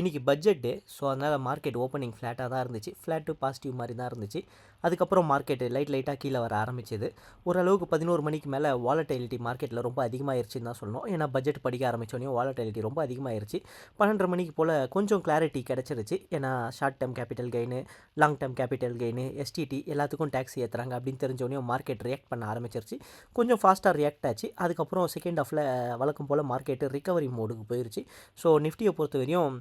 இன்றைக்கி budget day so அதனால் market opening ஃப்ளாட்டாக தான் இருந்துச்சு. ஃப்ளாட் டு பாசிட்டிவ் மாதிரி தான் இருந்துச்சு. அதுக்கப்புறம் மார்க்கெட் லைட் லைட்டாக கீழே வர ஆரம்பிச்சது. ஓரளவுக்கு பதினோரு மணிக்கு மேலே வாலட்டைலிட்டி மார்க்கெட்டில் ரொம்ப அதிகமாகிருச்சுன்னு தான் சொல்லணும். ஏன்னா பட்ஜெட் படிக்க ஆரம்பித்தோடனே வாலட்டைலிட்டி ரொம்ப அதிகமாகிருச்சு பன்னெண்டரை மணிக்கு போல் கொஞ்சம் கிளாரிட்டி கிடச்சிருச்சு. ஏன்னா short term capital gain long term capital gain STD எல்லாத்துக்கும் டேக்ஸ் ஏற்றுறாங்க அப்படின்னு தெரிஞ்சோடனே மார்க்கெட் ரியாக்ட் பண்ண ஆரம்பிச்சிருச்சு. கொஞ்சம் ஃபாஸ்ட்டாக ரியாக்ட் ஆச்சு. அதுக்கப்புறம் செகண்ட் ஆஃபில் வழக்கம் போல் மார்க்கெட்டு ரிகவரி மோடுக்கு போயிருச்சு. ஸோ நிஃப்டியை பொறுத்த வரையும்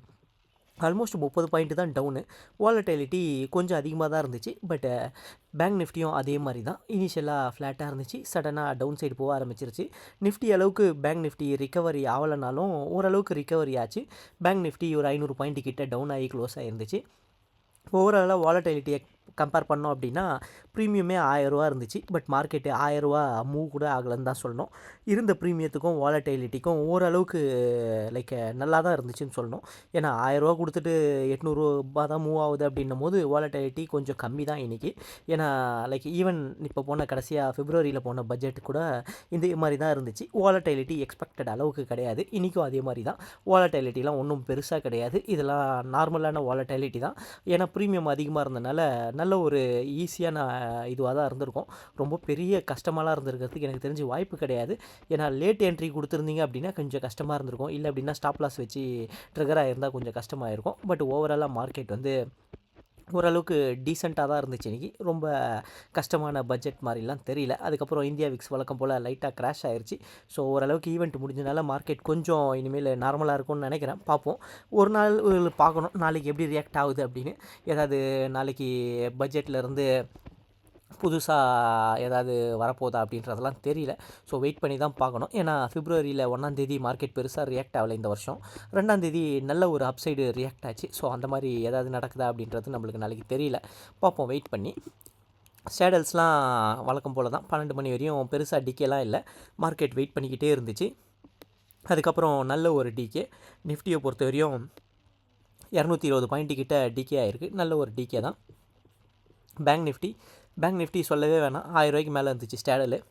ஆல்மோஸ்ட் முப்பது பாயிண்ட் தான் டவுனு வாலட்டிலிட்டி கொஞ்சம் அதிகமாக தான் இருந்துச்சு. பட் பேங்க் நிஃப்டியும் அதே மாதிரி தான். இனிஷியலாக ஃப்ளாட்டாக இருந்துச்சு. சடனாக டவுன் சைடு போக ஆரம்பிச்சிருச்சு. நிஃப்டி அளவுக்கு பேங்க் நிஃப்டி ரிகவரி ஆகலைனாலும் ஓரளவுக்கு ரிகவரி ஆச்சு. பேங்க் நிஃப்டி ஒரு ஐநூறு பாயிண்ட் கிட்ட டவுன் ஆகி க்ளோஸ் ஆகிருந்துச்சு ஓவராலாக வாலட்டிலிட்டியை கம்பேர் பண்ணோம் அப்படின்னா ப்ரீமியமே ஆயரூவா இருந்துச்சு. பட் மார்க்கெட்டு ஆயரூவா மூவ் கூட ஆகலைன்னு தான் சொல்லணும். இருந்த ப்ரீமியத்துக்கும் வாலட்டைலிட்டிக்கும் ஓரளவுக்கு லைக் நல்லா தான் இருந்துச்சுன்னு சொல்லணும். ஏன்னா ஆயரூவா கொடுத்துட்டு எட்நூறுபா தான் மூவ் ஆகுது அப்படின்னும் போது வாலட்டைலிட்டி கொஞ்சம் கம்மி தான் இன்றைக்கி ஏன்னா லைக் ஈவன் இப்போ போன கடைசியாக ஃபிப்ரவரியில் போன பட்ஜெட் கூட இந்த மாதிரி தான் இருந்துச்சு. வாலட்டைலிட்டி எக்ஸ்பெக்டட் அளவுக்கு கிடையாது. இன்றைக்கும் அதே மாதிரி தான். வாலட்டைலிட்டிலாம் ஒன்றும் பெருசாக கிடையாது. இதெல்லாம் நார்மலான வாலட்டைலிட்டி தான். ஏன்னா ப்ரீமியம் அதிகமாக இருந்தனால நல்ல ஒரு ஈஸியான இதுவாக தான் இருந்திருக்கும். ரொம்ப பெரிய கஷ்டமாலாம் இருந்திருக்கிறதுக்கு எனக்கு தெரிஞ்சு வாய்ப்பு கிடையாது. ஏன்னா லேட் என்ட்ரி கொடுத்துருந்தீங்க அப்படின்னா கொஞ்சம் கஷ்டமாக இருந்திருக்கும். இல்லை அப்படின்னா ஸ்டாப் லாஸ் வச்சு ட்ரிகர் ஆகிருந்தால் கொஞ்சம் கஷ்டமாக இருக்கும் பட் ஓவராலாக மார்க்கெட் வந்து ஓரளவுக்கு டீசெண்டாக தான் இருந்துச்சு இன்றைக்கி ரொம்ப கஷ்டமான பட்ஜெட் மாதிரிலாம் தெரியல. அதுக்கப்புறம் இந்தியா விக்ஸ் வழக்கம் போல் லைட்டாக க்ராஷ் ஆயிடுச்சு ஸோ ஓரளவுக்கு ஈவெண்ட் முடிஞ்சனால மார்க்கெட் கொஞ்சம் இனிமேல் நார்மலாக இருக்கும்னு நினைக்கிறேன். பார்ப்போம். ஒரு நாள் பார்க்கணும். நாளைக்கு எப்படி ரியாக்ட் ஆகுது அப்படின்னு. ஏதாவது நாளைக்கு பட்ஜெட்லேருந்து புதுசாக ஏதாவது வரப்போதா அப்படின்றதெல்லாம் தெரியல. ஸோ வெயிட் பண்ணி தான் பார்க்கணும். ஏன்னா பிப்ரவரியில் ஒன்றாந்தேதி மார்க்கெட் பெருசாக ரியாக்ட் ஆகலை இந்த வருஷம். ரெண்டாந்தேதி நல்ல ஒரு அப்சைடு ரியாக்ட் ஆச்சு. ஸோ அந்த மாதிரி ஏதாவது நடக்குதா அப்படின்றது நம்மளுக்கு நாளைக்கு தெரியல. பார்ப்போம் வெயிட் பண்ணி. சேடல்ஸ்லாம் வழக்கம் போல் தான். பன்னெண்டு மணி வரையும் பெருசாக டிக்கேலாம் இல்லை. மார்க்கெட் வெயிட் பண்ணிக்கிட்டே இருந்துச்சு. அதுக்கப்புறம் நல்ல ஒரு டிகே நிஃப்டியை பொறுத்த வரையும் இரநூத்தி இருபது பாயிண்ட்டு கிட்ட டிகே ஆகிருக்கு நல்ல ஒரு டிகே தான். பேங்க் நிஃப்டி பேங்க் நிஃப்டி சொல்லவே வேணாம். ஆயிரம் ரூபாய்க்கு மேலே இருந்துச்சு ஸ்டேடலு.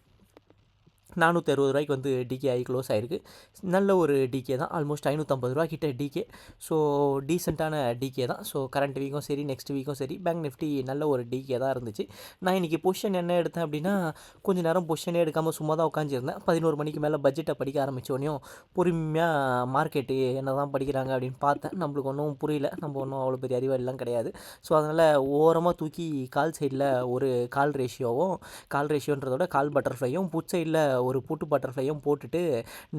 நானூற்றி அறுபது ரூபாய்க்கு வந்து டிகே ஆகி க்ளோஸ் ஆகிருக்கு நல்ல ஒரு டிகே தான். ஆல்மோஸ்ட் ஐநூற்றம்பது ரூபா கிட்ட டிகே ஸோ டீசெண்டான டிகே தான். ஸோ கரண்ட் வீக்கும் சரி நெக்ஸ்ட் வீக்கும் சரி பேங்க் நிஃப்டி நல்ல ஒரு டிகே தான் இருந்துச்சு. நான் இன்றைக்கி பொசிஷன் என்ன எடுத்தேன் அப்படின்னா கொஞ்சம் நேரம் பொசிஷனே எடுக்காமல் சும்மா தான் உட்காந்துருந்தேன் பதினோரு மணிக்கு மேலே பட்ஜெட்டை படிக்க ஆரம்பித்தோடனையும் பொறுமையாக மார்க்கெட்டு என்ன தான் படிக்கிறாங்க அப்படின்னு பார்த்தேன். நம்மளுக்கு ஒன்றும் புரியல. நம்ம ஒன்றும் அவ்வளோ பெரிய அறிவாளிலாம் கிடையாது. ஸோ அதனால் ஓரமாக தூக்கி கால் சைடில் ஒரு கால் ரேஷியோவும் கால் ரேஷியோன்றதோட கால் பட்டர்ஃப்ளையும் புட் சைடில் ஒரு புட்டு பட்டர்ஃப்ளையும் போட்டுட்டு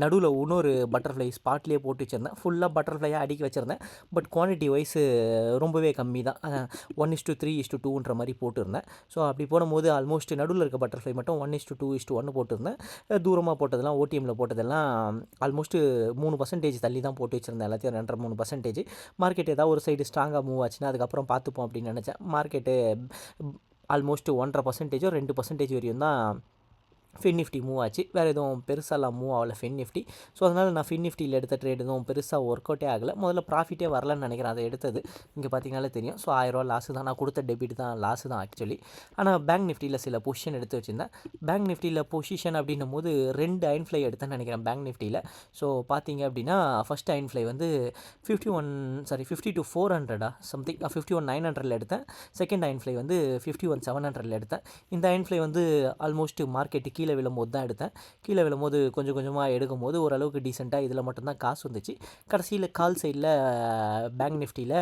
நடுவில் இன்னொரு பட்டர்ஃப்ளை ஸ்பாட்லேயே போட்டு வச்சுருந்தேன். ஃபுல்லாக பட்டர்ஃப்ளையாக அடிக்க வச்சுருந்தேன். பட் குவான்டிட்டி வைஸு ரொம்பவே கம்மி தான். One is two three is two டூன்ற மாதிரி போட்டிருந்தேன். ஸோ அப்படி போடும்போது ஆல்மோஸ்ட் நடுவில் இருக்க பட்டர்ஃப்ளை மட்டும் ஒன் இஸ் டூ இஸ்டு ஒன்று போட்டிருந்தேன். தூரமாக போட்டதெல்லாம் ஓடிஎம்மில் போட்டதெல்லாம் ஆல்மோஸ்ட்டு மூணு பர்சன்டேஜ் தள்ளி தான் போட்டு வச்சுருந்தேன் எல்லாத்தையும் ரெண்டரை மூணு பர்சன்டேஜ் மார்க்கெட் ஏதாவது ஒரு சைடு ஸ்ட்ராங்காக மூவ் ஆச்சுன்னா அதுக்கப்புறம் பார்த்துப்போம் அப்படின்னு நினச்சேன். மார்க்கெட்டு ஆல்மோஸ்ட் ஒன்றரை பர்சன்டேஜோ ரெண்டு பர்சன்டேஜ் வரையும் தான் ஃபின் நிஃப்டி மூவ் ஆச்சு. வேறு எதுவும் பெருசாலாம் மூவ் ஆகலை ஃபின் நிஃப்டி ஸோ அதனால் நான் ஃபின் நிஃப்டியில் எடுத்த ட்ரேட் எதுவும் பெருசாக ஒர்க் அவுட்டே ஆகலை. முதல்ல ப்ராஃபிட்டே வரலன்னு நினைக்கிறேன். அதை எடுத்தது இங்கே பார்த்தீங்கனாலே தெரியும். ஸோ ஆயிரரூவா லாஸு தான். நான் கொடுத்த டெபிட் தான் லாஸு தான் ஆக்சுவலி ஆனால் பேங்க் நிஃப்டியில் சில பொசிஷன் எடுத்து வச்சுருந்தேன். பேங்க் நிஃப்டியில் பொசிஷன் அப்படின்னும் போது ரெண்டு அயன் ஃப்ளை எடுத்தேன்னு நினைக்கிறேன் பேங்க் நிஃப்டியில் ஸோ பார்த்தீங்க அப்படின்னா ஃபஸ்ட் அயன் ஃப்ளை வந்து fifty one sorry fifty two four ஹண்ட்ரடா something fifty one nine ஹண்ட்ரடில் எடுத்தேன். செகண்ட் அயன் ஃப்ளை வந்து ஃபிஃப்டி ஒன் செவன் ஹண்ட்ரடில் எடுத்தேன். இந்த அயன் ஃப்ளை வந்து ஆல்மோஸ்ட் மார்க்கெட்டுக்கு கீழே விழும்போது தான் எடுத்தேன். கீழே விழும்போது கொஞ்சம் கொஞ்சமாக எடுக்கும்போது ஓரளவுக்கு டீசெண்டாக இதில் மட்டும்தான் காசு வந்துச்சு. கடைசியில் கால் சைடில் பேங்க் நிஃப்டியில்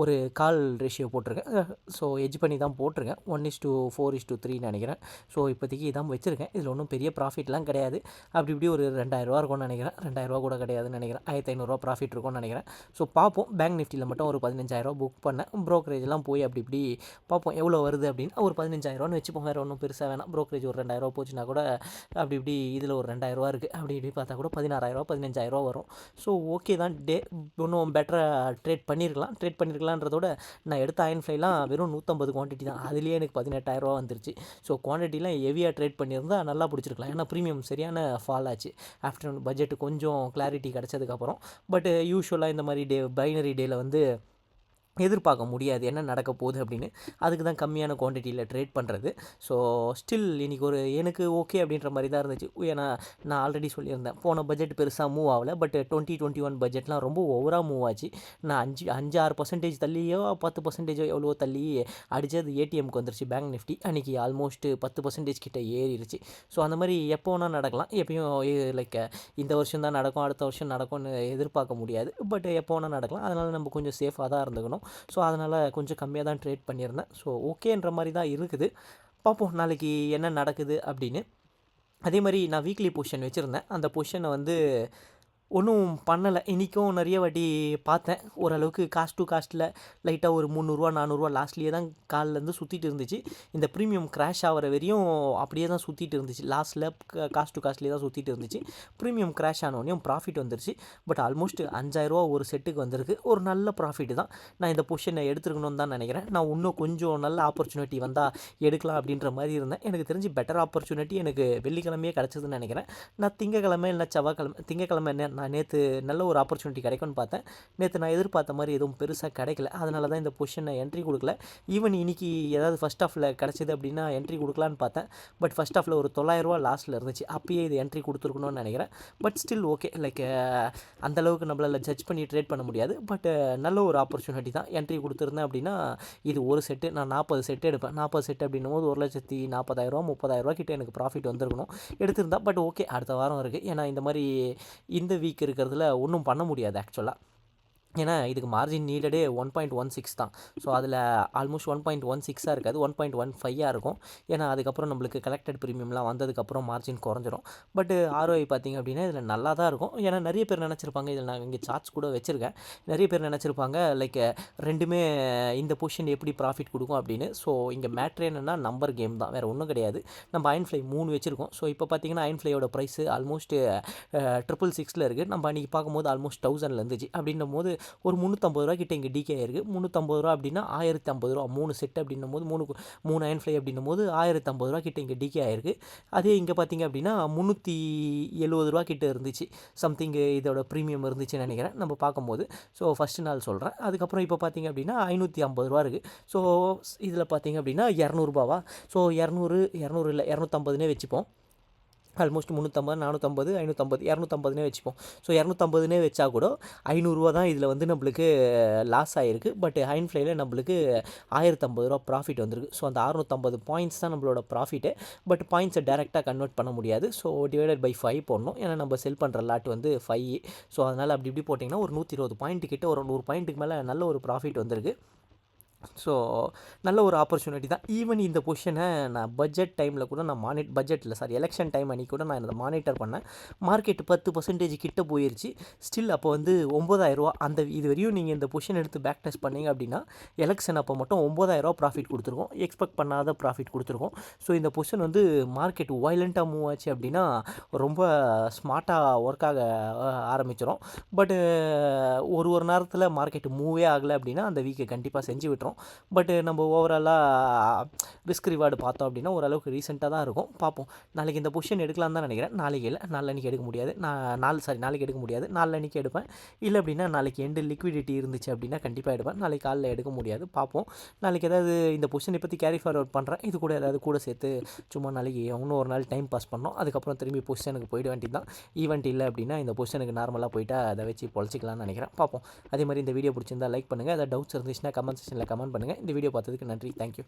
ஒரு கால் ரேஷியோ போட்டிருக்கேன். ஸோ எஜ் பண்ணி தான் போட்டிருக்கேன். One is two four is two த்ரீன்னு நினைக்கிறேன். ஸோ இப்போதைக்கு இதான் வச்சுருக்கேன். இதில் ஒன்றும் பெரிய ப்ராஃபிட்லாம் கிடையாது. அப்படி இப்படி ஒரு ரெண்டாயிரரூவா இருக்கும்னு நினைக்கிறேன். ரெண்டாயிரரூவா கூட கிடையாதுன்னு நினைக்கிறேன். ஆயிரத்தி ஐநூறுரூவா ப்ராஃபிட் இருக்கும்னு நினைக்கிறேன். ஸோ பார்ப்போம். பேங்க் நிஃப்டியில் மட்டும் ஒரு பதினஞ்சாயிரரூவா புக் பண்ணேன். ப்ரோக்கரேஜ்லாம் போய் அப்படி இப்படி பார்ப்போம். எவ்வளோ வருது அப்படின்னு. ஒரு பதினஞ்சாயிரரூவான்னு வச்சுப்போம் வேறு ஒன்றும் பெருசாக வேணாம். ப்ரோக்கரேஜ் ஒரு ரெண்டாயிரரூவா போச்சுன்னா கூட அப்படி இப்படி இதில் ஒரு ரெண்டாயிரரூவா இருக்குது அப்படி இப்படி பார்த்தா கூட பதினாறாயிரரூவா பதினஞ்சாயிரரூவா வரும். ஸோ ஓகே தான். டே இன்னும் பெட்டராக ட்ரேட் பண்ணியிருக்கலாம் ட்ரேட் பண்ணியிருக்கலான்றதோட நான் எடுத்த அயன் ஃப்ளைலாம் வெறும் நூற்றம்பது குவான்டிட்டி தான். அதுலேயே எனக்கு பதினெட்டாயிரரூவா வந்துருச்சு. ஸோ குவான்டிட்டிலாம் ஹெவியாக ட்ரேட் பண்ணியிருந்தால் நல்லா பிடிச்சிருக்கலாம். ஏன்னா ப்ரீமியம் சரியான ஃபால் ஆச்சு. ஆஃப்டர்நூன் பட்ஜெட் கொஞ்சம் கிளாரிட்டி கிடச்சதுக்கப்புறம் பட் யூஸ்வலாக இந்த மாதிரி டே பைனரி டேயில் வந்து எதிர்பார்க்க முடியாது என்ன நடக்க போகுது அப்படின்னு. அதுக்கு தான் கம்மியான குவான்டிட்டியில் ட்ரேட் பண்ணுறது ஸோ ஸ்டில் இன்றைக்கி ஒரு எனக்கு ஓகே அப்படின்ற மாதிரி தான் இருந்துச்சு. ஏன்னா நான் ஆல்ரெடி சொல்லியிருந்தேன். போன பட்ஜெட் பெருசாக மூவ் ஆகலை. பட் டுவெண்ட்டி டுவெண்ட்டி ஒன் பட்ஜெட்லாம் ரொம்ப ஓவராக மூவ் ஆச்சு. நான் அஞ்சு அஞ்சு ஆறு பர்சன்டேஜ் தள்ளியோ பத்து பர்சன்டேஜோ எவ்வளோ தள்ளி அடித்தது ஏடிஎம்க்கு வந்துருச்சு பேங்க் நிஃப்டி அன்றைக்கி ஆல்மோஸ்ட் பத்து பர்சன்டேஜ் கிட்ட ஏறிடுச்சு ஸோ அந்த மாதிரி எப்போ வேணால் நடக்கலாம். எப்பயும் லைக் இந்த வருஷம் தான் நடக்கும் அடுத்த வருஷம் நடக்கும்னு எதிர்பார்க்க முடியாது. பட் எப்போ வேணால் நடக்கலாம். அதனால் நம்ம கொஞ்சம் சேஃபாக தான் இருந்துக்கணும். ஸோ அதனால் கொஞ்சம் கம்மியாக தான் ட்ரேட் பண்ணியிருந்தேன். ஸோ ஓகேன்ற மாதிரி தான் இருக்குது. பார்ப்போம் நாளைக்கு என்ன நடக்குது அப்படின்னு. அதே மாதிரி நான் வீக்லி பொசிஷன் வச்சுருந்தேன். அந்த பொசிஷனை வந்து ஒன்றும் பண்ணலை. இன்றைக்கும் நிறைய வாட்டி பார்த்தேன். ஓரளவுக்கு காஸ்ட் டு காஸ்ட்டில் லைட்டாக ஒரு முந்நூறுரூவா நானூறுரூவா லாஸ்ட்லேயே தான் காலிலேருந்து சுற்றிட்டு இருந்துச்சு. இந்த ப்ரீமியம் கிராஷ் ஆகிற வரையும் அப்படியே தான் சுற்றிட்டு இருந்துச்சு. லாஸ்ட்டில் காஸ்ட் டு காஸ்ட்லேயே தான் சுற்றிட்டு இருந்துச்சு. ப்ரீமியம் கிராஷ் ஆனோடனையும் ப்ராஃபிட் வந்துருச்சு. பட் ஆல்மோஸ்ட் அஞ்சாயிரரூவா ஒரு செட்டுக்கு வந்திருக்கு. ஒரு நல்ல ப்ராஃபிட் தான். நான் இந்த பொசிஷனை எடுத்துருக்கணும்னு தான் நினைக்கிறேன். நான் இன்னும் கொஞ்சம் நல்ல ஆப்பர்ச்சுனிட்டி வந்தால் எடுக்கலாம் அப்படின்ற மாதிரி இருந்தேன். எனக்கு தெரிஞ்சு பெட்டர் ஆப்பர்ச்சுனிட்டி எனக்கு வெள்ளிக்கிழமையே கிடச்சதுன்னு நினைக்கிறேன். நான் திங்கக்கிழமை இல்லை செவ்வாய்க்கிழமை திங்கக்கிழமை என்ன நான் நேற்று நல்ல ஒரு ஆப்பர்ச்சுனிட்டி கிடைக்கும்னு பார்த்தேன். நேற்று நான் எதிர்பார்த்த மாதிரி எதுவும் பெருசாக கிடைக்கல. அதனால தான் இந்த பொசிஷனை என்ட்ரி கொடுக்கல. ஈவன் இன்னைக்கு ஏதாவது ஃபஸ்ட் ஆஃபில் கிடச்சிது அப்படின்னா என்ட்ரி கொடுக்கலான்னு பார்த்தேன். பட் ஃபஸ்ட் ஆஃபில் ஒரு தொள்ளாயிரரூவா லாஸ்ட்டில் இருந்துச்சு. அப்பயே இது என்ட்ரி கொடுத்துருக்கணும்னு நினைக்கிறேன். பட் ஸ்டில் ஓகே லைக் அந்தளவுக்கு நம்மளால் ஜட்ஜ் பண்ணி ட்ரேட் பண்ண முடியாது. பட் நல்ல ஒரு ஆப்பர்ச்சுனிட்டி தான் என்ட்ரி கொடுத்துருந்தேன் அப்படின்னா இது ஒரு செட்டு நான் நாற்பது செட்டு எடுப்பேன். நாற்பது செட்டு அப்படின்னும் போது ஒரு லட்சத்தி நாற்பதாயிரரூவா முப்பதாயிரரூவா கிட்டே எனக்கு ப்ராஃபிட் வந்துருக்கணும். எடுத்திருந்தா பட் ஓகே அடுத்த வாரம் இருக்குது ஏன்னா இந்த மாதிரி இந்த வீக் இருக்கிறதுல ஒன்றும் பண்ண முடியாது ஆக்சுவலாக ஏன்னா இதுக்கு மார்ஜின் நீடடே ஒன் பாயிண்ட் ஒன் சிக்ஸ் தான். ஸோ அதில் ஆல்மோஸ்ட் ஒன் பாயிண்ட் ஒன் சிக்ஸாக இருக்காது ஒன் பாயிண்ட் ஒன் ஃபைவாக இருக்கும். ஏன்னா அதுக்கப்புறம் நம்மளுக்கு கலெக்டட் ப்ரீமியம்லாம் வந்ததுக்கப்புறம் மார்ஜின் குறைஞ்சிரும். பட் ஆர்ஓஐ பார்த்திங்க அப்படின்னா இதில் நல்லா தான் இருக்கும். ஏன்னா நிறைய பேர் நினச்சிருப்பாங்க இதில் நான் இங்கே சார்ட்ஸ் கூட வச்சுருக்கேன். நிறைய பேர் நினச்சிருப்பாங்க லைக் ரெண்டுமே இந்த பொசிஷன் எப்படி ப்ராஃபிட் கொடுக்கும் அப்படின்னு. ஸோ இங்கே மேட்ரு என்னென்னா நம்பர் கேம் தான். வேறு ஒன்றும் கிடையாது. நம்ம அயன் ஃப்ளை மூணு வச்சுருக்கோம். ஸோ இப்போ பார்த்தீங்கன்னா அயன் ஃப்ளையோட ப்ரைஸ் ஆல்மோஸ்ட் ட்ரிபிள் சிக்ஸில் இருக்குது நம்ம அன்றைக்கி பார்க்கும்போது ஆல்மோஸ்ட் தௌசண்டில் இருந்துச்சு. அப்படின்னும் போது ஒரு முந்நூற்றம்பது ரூபா கிட்ட இங்கே டிகே ஆயிருக்கு. முந்நூற்றம்பது ரூபா அப்படின்னா ஆயிரத்தி ஐம்பது ரூபா. மூணு செட் அப்படின்னும் போது மூணு மூணு அயன் ஃப்ளை அப்படின்னும் போது ஆயிரத்தி ஐம்பது ரூபா கிட்ட இங்கே டிகே ஆயிருக்கு. அதே இங்கே பார்த்தீங்க அப்படின்னா முந்நூற்றி எழுபது ரூபா கிட்டே இருந்துச்சு. சம்திங் இதோட ப்ரீமியம் இருந்துச்சுன்னு நினைக்கிறேன். நம்ம பார்க்கும்போது. ஸோ ஃபஸ்ட்டு நாள் சொல்கிறேன் அதுக்கப்புறம் இப்போ பார்த்தீங்க அப்படின்னா ஐநூற்றி ஐம்பது ரூபா இருக்குது ஸோ இதில் பார்த்தீங்க அப்படின்னா இரநூறுபாவா? ஸோ இரநூறு இரநூறு இல்லை இரநூத்தம்பதுன்னே வச்சுப்போம். ஆல்மோஸ்ட் முந்நூற்றம்பது நானூற்றம்பது ஐநூற்றம்பது இரநூத்தம்பதுனே வச்சுப்போம். ஸோ இரநூத்தம்பதுனே வச்சா கூட ஐநூறுரூவா தான் இதில் வந்து நம்மளுக்கு லாஸ் ஆகிருக்கு பட் ஹைன் ஃப்ளைல நம்மளுக்கு ஆயிரத்தம்பது ரூபா ப்ராஃபிட் வந்திருக்கு. ஸோ அந்த அறுநூற்றம்பது பாயிண்ட்ஸ் தான் நம்மளோட ப்ராஃபிட்டு பட் பாயிண்ட்ஸை டேரெக்டாக கன்வெர்ட் பண்ண முடியாது. ஸோ டிவைடட் பை ஃபைவ் போடணும். ஏன்னா நம்ம செல் பண்ணுற லாட் வந்து ஃபைவ் ஸோ அதனால் அப்படி இப்படி போட்டிங்கன்னா ஒரு நூற்றி இருபது பாயிண்ட் கிட்ட ஒரு நூறு பாயிண்ட்டுக்கு மேலே நல்ல ஒரு ப்ராஃபிட் வந்திருக்கு. ஸோ நல்ல ஒரு ஆப்பர்ச்சுனிட்டி தான். ஈவன் இந்த பொசிஷனை நான் பட்ஜெட் டைமில் கூட நான் மானிட் பட்ஜெட்டில் சாரி எலெக்ஷன் டைம் அன்றைக்கி கூட நான் இதை மானிட்டர் பண்ணேன். மார்க்கெட் பத்து பர்சன்டேஜ் கிட்ட போயிருச்சு. ஸ்டில் அப்போ வந்து ஒம்பதாயிரரூவா அந்த இது வரையும் நீங்கள் இந்த பொசிஷன் எடுத்து பேக் டெஸ்ட் பண்ணீங்க அப்படின்னா எலெக்ஷன் அப்போ மட்டும் ஒம்பதாயிரரூவா ப்ராஃபிட் கொடுத்துருக்கோம். எக்ஸ்பெக்ட் பண்ணாத ப்ராஃபிட் கொடுத்துருக்கோம். ஸோ இந்த பொசிஷன் வந்து மார்க்கெட் வயலண்ட்டாக மூவ் ஆச்சு அப்படின்னா ரொம்ப ஸ்மார்ட்டாக ஒர்க் ஆக ஆரம்பிச்சிடும் பட்டு ஒரு ஒரு நேரத்தில் மார்க்கெட் மூவே ஆகலை அப்படின்னா அந்த வீக்கை கண்டிப்பாக செஞ்சு விட்டுரும். பட்டு நம்ம ஓவராலாக ரிஸ்க் ரிவார்டு பார்த்தோம் அப்படின்னா ஓரளவுக்கு ரீசெண்டாக தான் இருக்கும். பார்ப்போம். நாளைக்கு இந்த பொசிஷன் எடுக்கலாம் தான் நினைக்கிறேன். நாளைக்கு இல்லை. நாளன்னைக்கு எடுக்க முடியாது. நான் நாலு சாரி நாளைக்கு எடுக்க முடியாது. நாளன்னைக்கு எடுப்பேன். இல்லை அப்படின்னா நாளைக்கு எண்டு லிக்விடிட்டி இருந்துச்சு அப்படின்னா கண்டிப்பாக எடுப்பேன். நாளைக்கு காலையில் எடுக்க முடியாது. பார்ப்போம். நாளைக்கு ஏதாவது இந்த பொசிஷனை பற்றி கேரி ஃபார்வர்ட் பண்ணுறேன் இது கூட ஏதாவது கூட சேர்த்து சும்மா நாளைக்கு இன்னும் ஒரு நாள் டைம் பாஸ் பண்ணோம். அதுக்கப்புறம் திரும்பி பொசிஷனுக்கு போயிட வேண்டியது தான். ஈவெண்ட் இல்லை அப்படின்னா இந்த பொசிஷனுக்கு நார்மலாக போயிட்டு அதை வச்சு பொழைச்சிக்கலாம்னு நினைக்கிறேன். பார்ப்போம். அதே மாதிரி இந்த வீடியோ பிடிச்சிருந்தா லைக் பண்ணுங்கள் ஏதாவது டவுட்ஸ் இருந்துச்சுன்னா கமெண்ட் செக்ஷனில் கமெண்ட் பண்ணுங்கள் இந்த வீடியோ பார்த்ததுக்கு நன்றி. தேங்க்யூ